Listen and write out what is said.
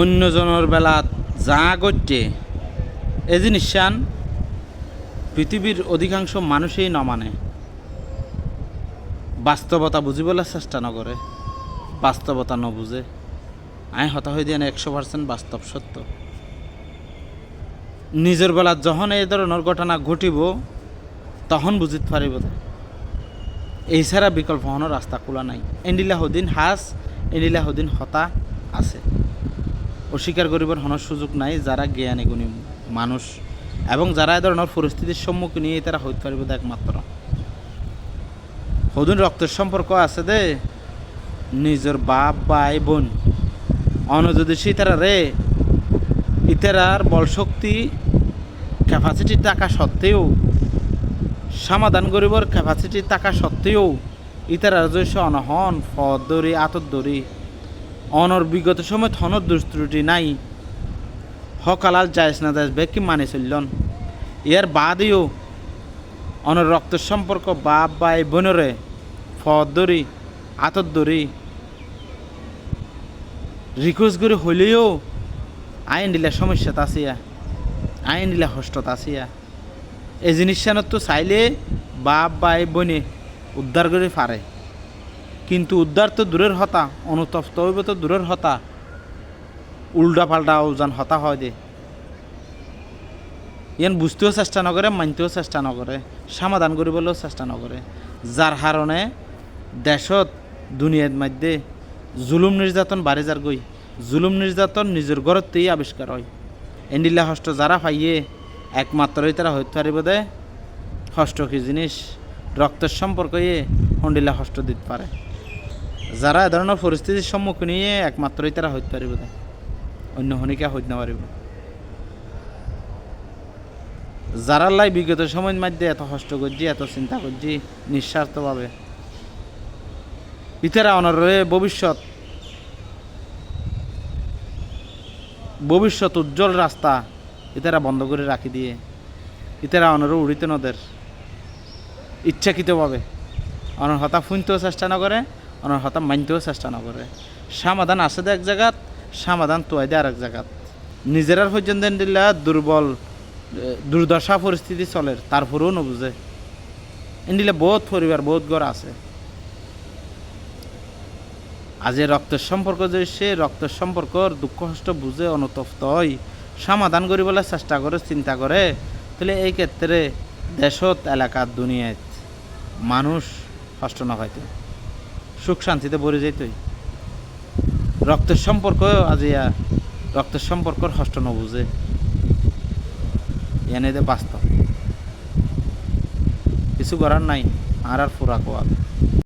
অন্যজনের বেলাত যা গত্যে এ জিনিসান পৃথিবীর অধিকাংশ মানুষই ন মানে বাস্তবতা বুঝিবলৈ চেষ্টা নকৰে, বাস্তবতা নবুজে। আই হতা হৈ দিয়া একশো পার্সেন্ট বাস্তব সত্য। নিজের বেলাত যখন এই ধরনের ঘটনা ঘটিব, তখন বুঝিত পারিব এই ছাড়া বিকল্প হওয়ার রাস্তা খোলা নাই। এন্ডিলা হদিন হাস এন্ডিলা হদিন হতা আছে। অস্বীকার করিবার হনার সুযোগ নাই, যারা জ্ঞানী, গুণী মানুষ এবং যারা এই ধরনের পরিস্থিতির সম্মুখীন নিয়ে তারা হইতে পারিব একমাত্র। হদিন রক্তের সম্পর্ক আছে দে, নিজের বাপ, ভাই, বোন অন যদি সীতারা রে, ইতারার বল শক্তি ক্যাপাসিটি টাকা সত্ত্বেও, সমাধান করিবার ক্যাপাসিটি টাকা সত্ত্বেও, ইতারার জৈস অনহন, ফদ দরি আতর দরি অনর বিগত সময় থনত দুষ্ত্রুটি নাই। হকালাল যাইস না যাইস বেকি মানে চললন। ইয়ার বাদেও অনর রক্তের সম্পর্ক বাপ বাই বোনরে ফদ দরি আতর দরি রিকোয়েস্ট করে হইলেও আইন দিলে সমস্যাত আসিয়া আইন দিলে হষ্টত আসিয়া এই জিনিসখানত তো চাইলে বাপ বাই বোনে উদ্ধার করে পারে। কিন্তু উদ্ধার তো দূরের হতা, অনুতপ্ত হইব তো দূরের হতা। উল্টা পাল্টা ওজন হতা হয় দে। ইয়ান বুঝতেও চেষ্টা নকৰে, মানতেও চেষ্টা নকৰে, সমাধান কৰিবলৈও চেষ্টা নকৰে। যাৰ কাৰণে দেশত, দুনিয়াত মধ্যে জুলুম নির্যাতন বাড়ি যার গই জুলুম নির্যাতন নিজের ঘরতেই আবিষ্কার হয়। এন্ডিলা হস্ত যারা পাইয়ে একমাত্রই তারা হইতে পারিব দে। হস্ত কি জিনিস রক্তের সম্পর্ক হন্ডিলা হস্ত দিতে পারে যারা এ ধরনের পরিস্থিতির সম্মুখীন হয়ে একমাত্রই তারা হইতে পারিব অন্য হনিকা হইতে না পারিব। যারা লাই বিগত সময়ের মধ্যে এত কষ্ট করছি, এত চিন্তা করছি, নিঃস্বার্থভাবে। ইতারা অনরে ভবিষ্যৎ ভবিষ্যৎ উজ্জ্বল রাস্তা ইতারা বন্ধ করে রাখি দিয়ে ইতারা অনরে উড়িতে নদের, ইচ্ছাকৃতভাবে অনর হতা ফুনতেও চেষ্টা নকরে অনর হতা মানতেও চেষ্টা নকরে সমাধান আছে এক জায়গাত সমাধান তোয়াই দে আর এক জায়গাত নিজেরার পর্যন্ত দিলা দুর্বল দুর্দশা পরিস্থিতি চলে, তারপরেও নবুঝে এন্ডিলে বহুত পরিবার, বহুত ঘর আছে। আজ রক্তের সম্পর্ক যে সে রক্তের সম্পর্কর দুঃখ কষ্ট বুঝে অনুতপ্ত হয় সমাধান করিবলৈ চেষ্টা করে, চিন্তা করে। তাহলে এই ক্ষেত্রে দেশত এলাকার দুনিয়াত মানুষ কষ্ট না হয়তো সুখ শান্তিতে ভরে যেতই রক্তের সম্পর্ক আজ ইয়া রক্তের সম্পর্কর হষ্ট ন বুঝে এনে দে বাস্তব। কিছু করার নাই, আর আর ফুরা কোয়া।